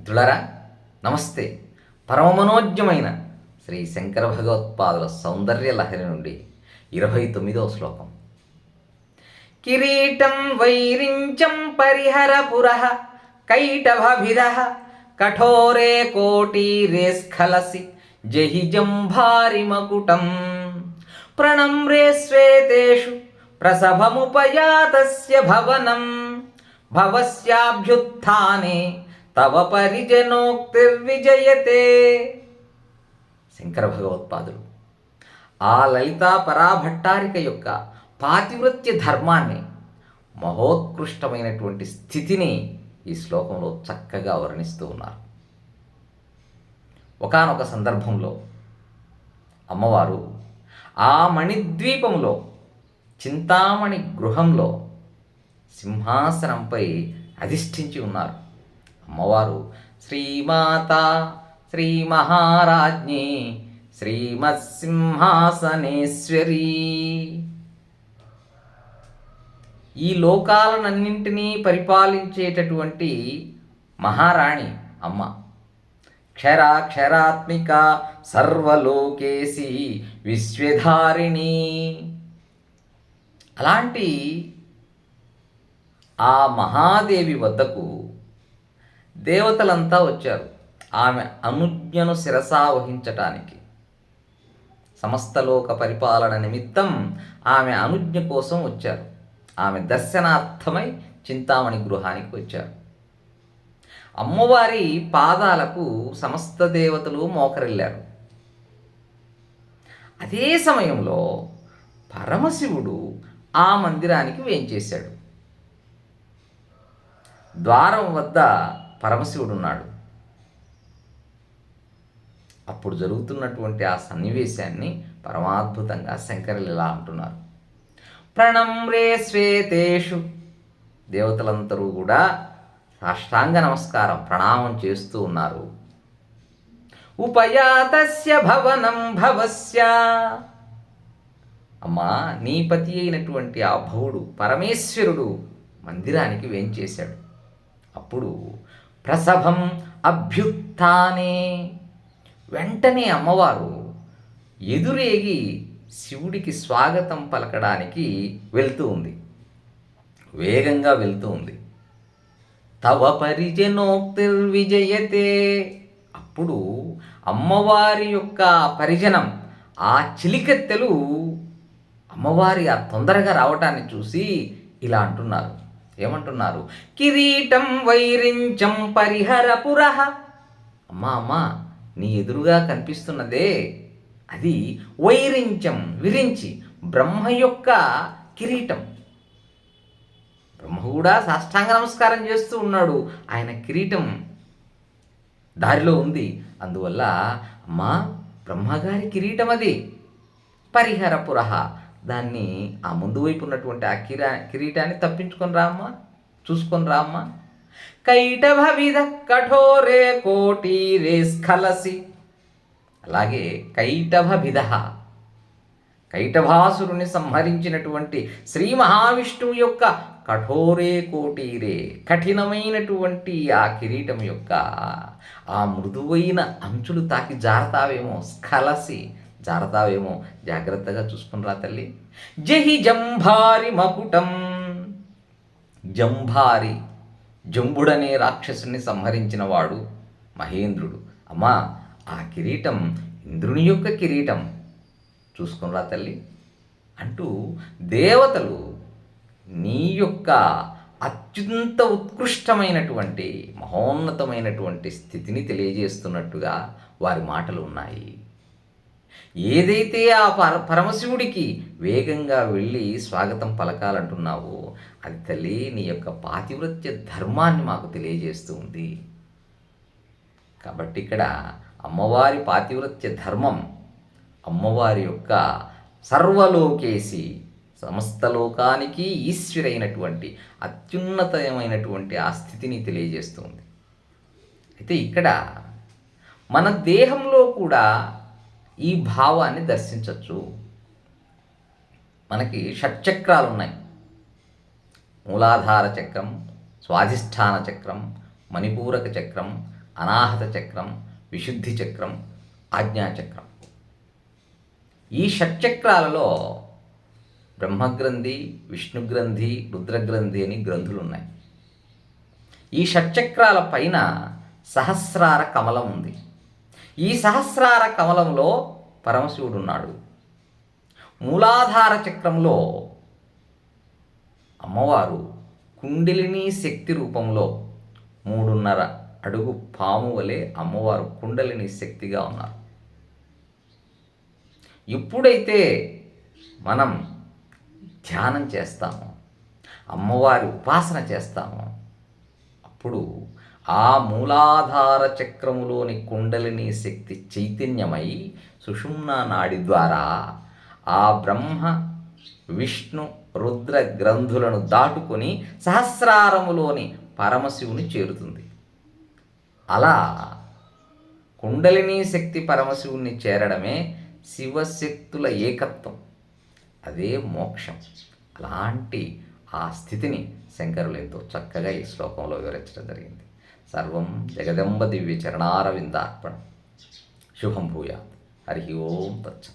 దులరా నమస్తే. పరమమనోజ్ఞమైన శ్రీ శంకర భగవత్పాదుల సౌందర్య లహరి నుండి ఇరవై తొమ్మిదవ శ్లోకం. కిరీటం వైరించం పరిహర పుర కైటభిద కఠోరే కోటీరే స్ఖలసి జహి జంభారి మకుటం. ప్రణమ్రే శ్వేతేషు ప్రసభముపయాతస్య భవనం. భవస్యాభ్యుత్థానే తవ పరిజనోక్తిర్విజయతే శంకర భగవత్పాదులు ఆ లలితా పరాభట్టారిక యొక్క పాతివృత్య ధర్మాన్ని మహోత్కృష్టమైనటువంటి స్థితిని ఈ శ్లోకంలో చక్కగా వర్ణిస్తూ ఉన్నారు. ఒకానొక సందర్భంలో అమ్మవారు ఆ మణిద్వీపంలో చింతామణి గృహంలో సింహాసనంపై అధిష్ఠించి ఉన్నారు. అమ్మవారు. శ్రీమాత శ్రీ మహారాజ్ఞి శ్రీమత్సింహాసనేశ్వరీ. ఈ లోకాలనన్నింటినీ పరిపాలించేటటువంటి మహారాణి అమ్మ. క్షరాక్షరాత్మిక సర్వలోకేసి విశ్వధారిణి. అలాంటి ఆ మహాదేవి వద్దకు దేవతలంతా వచ్చారు. ఆమె అనుజ్ఞను శిరసా వహించటానికి. సమస్తలోక పరిపాలన నిమిత్తం ఆమె అనుజ్ఞ కోసం వచ్చారు. ఆమె దర్శనార్థమై చింతామణి గృహానికి వచ్చారు. అమ్మవారి పాదాలకు సమస్త దేవతలు మోకరిల్లారు. అదే సమయంలో పరమశివుడు ఆ మందిరానికి వేంచేశాడు. ద్వారం వద్ద పరమశివుడు ఉన్నాడు అప్పుడు జరుగుతున్నటువంటి ఆ సన్నివేశాన్ని పరమాద్భుతంగా శంకరులు ఇలా అంటున్నారు ప్రణమ్రే శ్వేతేషు. దేవతలందరూ కూడా సాష్టాంగ నమస్కారం ప్రణామం చేస్తూ ఉన్నారు. ఉపయాతస్య భవనం భవస్య. అమ్మా నీ పతి అయినటువంటి ఆ భవుడు పరమేశ్వరుడు మందిరానికి వేంచేశాడు. అప్పుడు ప్రసభం అభ్యుత్థానే. వెంటనే అమ్మవారు ఎదురేగి శివుడికి స్వాగతం పలకడానికి వెళ్తూ ఉంది. వేగంగా వెళ్తూ ఉంది. తవ పరిజనోక్తిర్విజయతే అప్పుడు అమ్మవారి యొక్క పరిజనం ఆ చిలికెత్తెలు అమ్మవారి ఆ తొందరగా రావటాన్ని చూసి ఇలా అంటున్నారు. ఏమంటున్నారు? కిరీటం వైరించం పరిహర పురః అమ్మా అమ్మా నీ ఎదురుగా కనిపిస్తున్నదే అది వైరించం విరించి బ్రహ్మ యొక్క కిరీటం. బ్రహ్మ కూడా సాష్టాంగ నమస్కారం చేస్తూ ఉన్నాడు. ఆయన కిరీటం దారిలో ఉంది. అందువల్ల అమ్మా బ్రహ్మగారి కిరీటం అది పరిహర పురహ దాన్ని ఆ ముందు వైపు ఉన్నటువంటి ఆ కిరా కిరీటాన్ని తప్పించుకొని రామ్మా చూసుకొని రామ్మా. కైటభ విధ కఠోరే కోటీరే స్ఖలసి. అలాగే కైటభ విధ. కైటభాసురుని సంహరించినటువంటి శ్రీ మహావిష్ణువు యొక్క కఠోరే కోటీరే కఠినమైనటువంటి ఆ కిరీటం యొక్క ఆ మృదువైన అంచులు తాకి జారతావేమో స్ఖలసి. జారతావేమో. జాగ్రత్తగా చూసుకుని రా తల్లి. జహి జంభారి మకుటం. జంభారి జంబుడనే రాక్షసుని సంహరించిన వాడు మహేంద్రుడు. అమ్మా ఆ కిరీటం ఇంద్రుని యొక్క కిరీటం. చూసుకునిరా తల్లి. అంటూ దేవతలు నీ యొక్క అత్యంత ఉత్కృష్టమైనటువంటి మహోన్నతమైనటువంటి స్థితిని తెలియజేస్తున్నట్టుగా వారి మాటలు ఉన్నాయి. ఏదైతే ఆ పర పరమశివుడికి వేగంగా వెళ్ళి స్వాగతం పలకాలంటున్నావో అది తల్లి నీ యొక్క పాతివృత్య ధర్మాన్ని మాకు తెలియజేస్తూ ఉంది. కాబట్టి ఇక్కడ అమ్మవారి పాతివృత్య ధర్మం అమ్మవారి యొక్క సర్వలోకేసి సమస్త లోకానికి ఈశ్వరైనటువంటి అత్యున్నతమైనటువంటి ఆ స్థితిని తెలియజేస్తుంది అయితే ఇక్కడ మన దేహంలో కూడా ఈ భావాన్ని దర్శించవచ్చు మనకి షట్చక్రాలు ఉన్నాయి మూలాధార చక్రం స్వాధిష్టాన చక్రం మణిపూరక చక్రం అనాహత చక్రం విశుద్ధి చక్రం ఆజ్ఞాచక్రం ఈ షట్చక్రాలలో బ్రహ్మగ్రంథి విష్ణుగ్రంథి రుద్రగ్రంథి అని గ్రంథులు ఉన్నాయి ఈ షట్చక్రాల పైన సహస్రార కమలం ఉంది. ఈ సహస్రార కమలంలో పరమశివుడు ఉన్నాడు మూలాధార చక్రంలో అమ్మవారు కుండలిని శక్తి రూపంలో మూడున్నర అడుగు పాము వలె అమ్మవారు కుండలిని శక్తిగా ఉన్నారు. ఎప్పుడైతే మనం ధ్యానం చేస్తామో అమ్మవారి ఉపాసన చేస్తామో అప్పుడు ఆ మూలాధార చక్రములోని కుండలిని శక్తి చైతన్యమై సుషుమ్న నాడి ద్వారా ఆ బ్రహ్మ విష్ణు రుద్ర గ్రంథులను దాటుకొని సహస్రారములోని పరమశివుని చేరుతుంది. అలా కుండలిని శక్తి పరమశివుణ్ణి చేరడమే శివశక్తుల ఏకత్వం. అదే మోక్షం. అలాంటి ఆ స్థితిని శంకరులు ఎంతో చక్కగా ఈ శ్లోకంలో వివరించడం జరిగింది. సర్వం జగదంబ దివ్య చరణారవిందార్పణం శుభం భూయాత్ హరి ఓం తచ్చత్